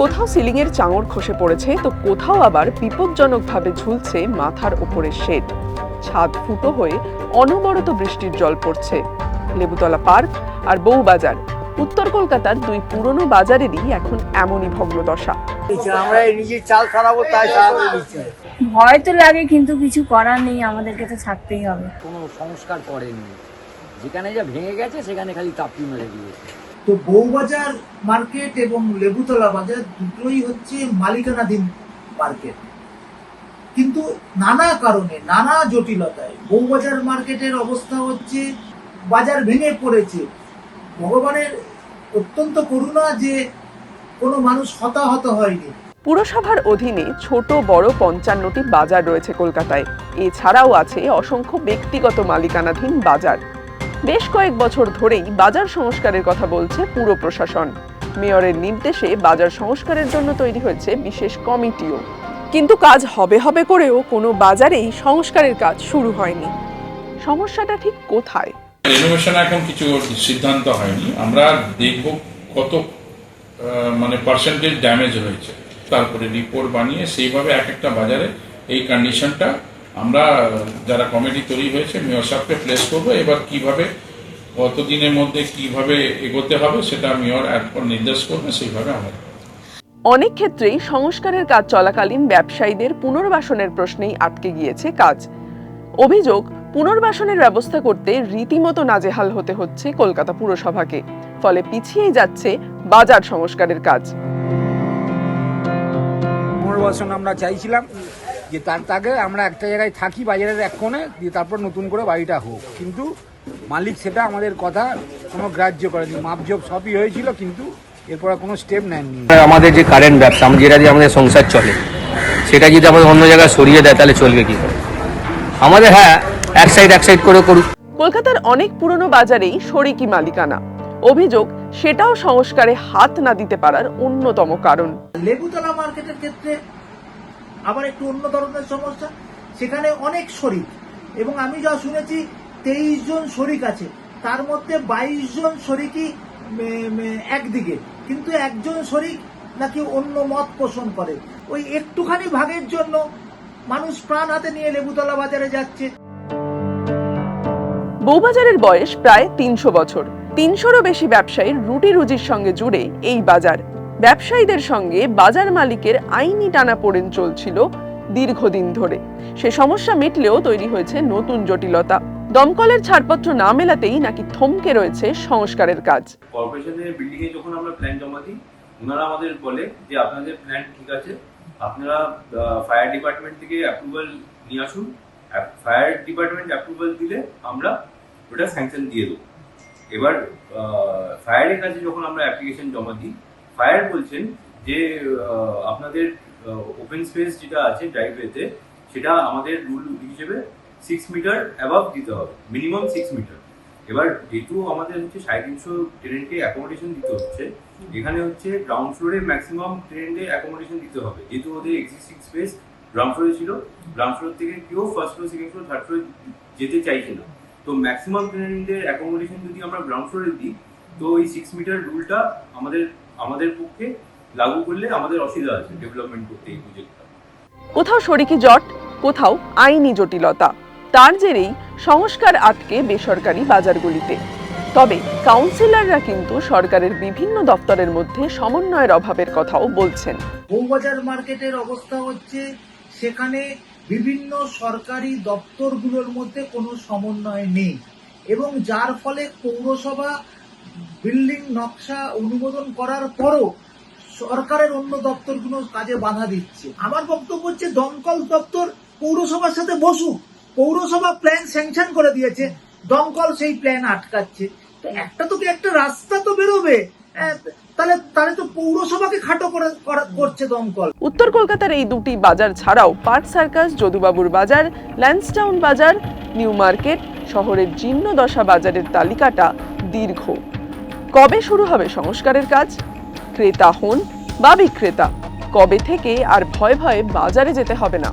কোথাও সিলিংয়ের চাঙড় খসে পড়েছে তো কোথাও আবার বিপজ্জনকভাবে ঝুলছে মাথার ওপরে শেড। ছাদ ফুটো হয়ে অনবরত বৃষ্টির জল পড়ছে। লেবুতলা পার্ক আর বউবাজার। উত্তর কলকাতার দুই পুরনো বাজারেরই এখন এমনই ভগ্নদশা। আমরা চাল তাই ভয় তো লাগে কিন্তু কিছু করার নেই আমাদেরকে তো থাকতেই হবে। কোনো সংস্কার করেনি। যেখানে যা ভেঙে গেছে সেখানে খালি তাপ্পি মেরে দিয়েছে। তো বউবাজার মার্কেট এবং লেবুতলা বাজার দুটোই হচ্ছে মালিকানাধীন মার্কেট। কিন্তু নানা কারণে, নানা জটিলতায় বউবাজার মার্কেটের অবস্থা হচ্ছে বাজার ভেঙে পড়েছে। ভগবানের অত্যন্ত করুণা যে কোনো মানুষ হতাহত হয়নি। পুরসভার অধীনে ছোট, বড় পঞ্চান্নটি বাজার রয়েছে কলকাতায়। এছাড়াও আছে অসংখ্য ব্যক্তিগত মালিকানাধীন বাজার। বেশ কয়েক বছর ধরেই বাজার সংস্কারের কথা বলছে পুর প্রশাসন। মেয়রের নির্দেশে বাজার সংস্কারের জন্য তৈরি হয়েছে বিশেষ কমিটিও। কিন্তু কাজ হবে হবে করেও কোনো বাজারেই সংস্কারের কাজ শুরু হয়নি। সমস্যাটা ঠিক কোথায়? এখন কিছু সিদ্ধান্ত হয়নি। আমরা দেখব কত মানে পার্সেন্টেজ ড্যামেজ হয়েছে। তারপরে রিপোর্ট বানিয়ে সেইভাবে এক একটা বাজারে এই কন্ডিশনটা আমরা যারা কমিটি তৈরি হয়েছে মেয়র সাহেবকে প্লেস করব। এবার কীভাবে কত দিনের মধ্যে কীভাবে এগোতে হবে সেটা মেয়র একবার নির্দেশ করবে সেইভাবে আমরা অনেক ক্ষেত্রেই সংস্কারের কাজ চলাকালীন ব্যবসায়ীদের পুনর্বাসনের প্রশ্নেই আটকে গিয়েছে কাজ। অভিযোগ পুনর্বাসনের ব্যবস্থা করতে রীতিমতো নাজেহাল হতে হচ্ছে কলকাতা পুরসভাকে। ফলে পিছিয়েই যাচ্ছে বাজার সংস্কারের কাজ। পুনর্বাসন আমরা চাইছিলাম। যে তার তাকে আমরা একটা জায়গায় থাকি বাজারের এক কোণে দিয়ে তারপর নতুন করে বাড়িটা হোক। কিন্তু মালিক সেটা আমাদের কথা কোনো গ্রাহ্য করেনি। মাপজোপ সবই হয়েছিল কিন্তু এরপর কোনো স্টেপ নেননি। আমাদের যে কারেন্ট ব্যবসা যেটা দিয়ে আমাদের সংসার চলে সেটা যদি আমাদের অন্য জায়গায় সরিয়ে দেয় তাহলে চলবে কি আমাদের হ্যাঁ এক সাইড এক সাইড করে করুক। কলকাতার অনেক পুরনো বাজারেই শরিকি মালিকানা। অভিযোগ সেটাও সংস্কারে হাত না দিতে পারার অন্যতম কারণ। লেবুতলা মার্কেটের ক্ষেত্রে আবার একটু অন্য ধরনের সমস্যা। সেখানে অনেক শরিক। এবং আমি যা শুনেছি, তেইশ জন শরিক আছে। তার মধ্যে বাইশ জন শরিকই একদিকে। কিন্তু একজন শরিক নাকি অন্য মত পোষণ করে। ওই একটুখানি ভাগের জন্য মানুষ প্রাণ হাতে নিয়ে লেবুতলা বাজারে যাচ্ছে। বউবাজারের বয়স প্রায় তিনশো বছর। তিনশোরও বেশি ব্যবসায়ীর রুটি রুজির সঙ্গে জুড়ে এই বাজার। ব্যবসায়ীদের সঙ্গে বাজার মালিকের আইনি টানাপোড়েন চলছিল দীর্ঘদিন ধরে। সে সমস্যা মিটলেও তৈরি হয়েছে নতুন জটিলতা। দমকলের ছাড়পত্র না মেলাতেই নাকি থমকে রয়েছে সংস্কারের কাজ। কর্পোরেশনের বিল্ডিং এ যখন আমরা প্ল্যান জমা দিই, ওনারা আমাদের বলে যে আপনাদের প্ল্যান ঠিক আছে, আপনারা ফায়ার ডিপার্টমেন্ট থেকে অ্যাপ্রুভাল নিয়ে আসুন। ফায়ার ডিপার্টমেন্ট অ্যাপ্রুভাল দিলে আমরা ওটা স্যাংশন দিয়ে দেবো। এবার ফায়ারের কাছে যখন আমরা অ্যাপ্লিকেশন জমা দিই ফায়ার বলছেন যে আপনাদের ওপেন স্পেস যেটা আছে ড্রাইভওয়েতে সেটা আমাদের রুল হিসেবে সিক্স মিটার অ্যাবাভ দিতে হবে মিনিমাম সিক্স মিটার এবার যেহেতু আমাদের হচ্ছে সাড়ে তিনশো ট্রেনকে অ্যাকোমোডেশন দিতে হচ্ছে এখানে হচ্ছে গ্রাউন্ড ফ্লোরে ম্যাক্সিমাম ট্রেনকে অ্যাকোমোডেশন দিতে হবে। যেহেতু ওদের এক্সিস্টিং স্পেস গ্রাউন্ড ফ্লোরে ছিল গ্রাউন্ড ফ্লোর থেকে কেউ first floor second floor third floor যেতে চাইছে না। তো ম্যাক্সিমাম ট্রেনের অ্যাকোমোডেশন যদি আমরা গ্রাউন্ড ফ্লোরে দিই তো এই সিক্স মিটার রুলটা আমাদের আমাদের পক্ষে লাগু করলে আমাদের অসুবিধা আছে ডেভেলপমেন্ট করতে এই প্রজেক্টটা কোথাও শরিকি জট কোথাও আইনি জটিলতা। তার জেরেই সংস্কার আটকে বেসরকারি বাজারগুলিতে। তবে কাউন্সিলররা কিন্তু সরকারের বিভিন্ন দপ্তরের মধ্যে সমন্বয়ের অভাবের কথাও বলছেন। বউবাজার মার্কেটের অবস্থা হচ্ছে সেখানে বিভিন্ন সরকারি দপ্তরগুলোর মধ্যে কোনো সমন্বয় নেই। এবং যার ফলে পৌরসভা বিল্ডিং নকশা অনুমোদন করার পরও সরকারের অন্য দপ্তরগুলো কাজে বাধা দিচ্ছে। আমার বক্তব্য হচ্ছে দমকল দপ্তর পৌরসভার সাথে বসুক। পৌরসভা প্ল্যান স্যাংশন করে দিয়েছে দমকল সেই প্ল্যান আটকাচ্ছে। তো একটা তো একটা রাস্তা তো বেরোবে? হ্যাঁ, তাহলে তাহলে তো পৌরসভাকে খাটো করে করছে দমকল। উত্তর কলকাতার এই দুটি বাজার ছাড়াও পার্ক সার্কাস যদুবাবুর বাজার ল্যান্সটাউন বাজার নিউ মার্কেট শহরের জীর্ণদশা বাজারের তালিকাটা দীর্ঘ। কবে শুরু হবে সংস্কারের কাজ? ক্রেতা হন বা বিক্রেতা, কবে থেকে আর ভয় ভয়ে বাজারে যেতে হবে না।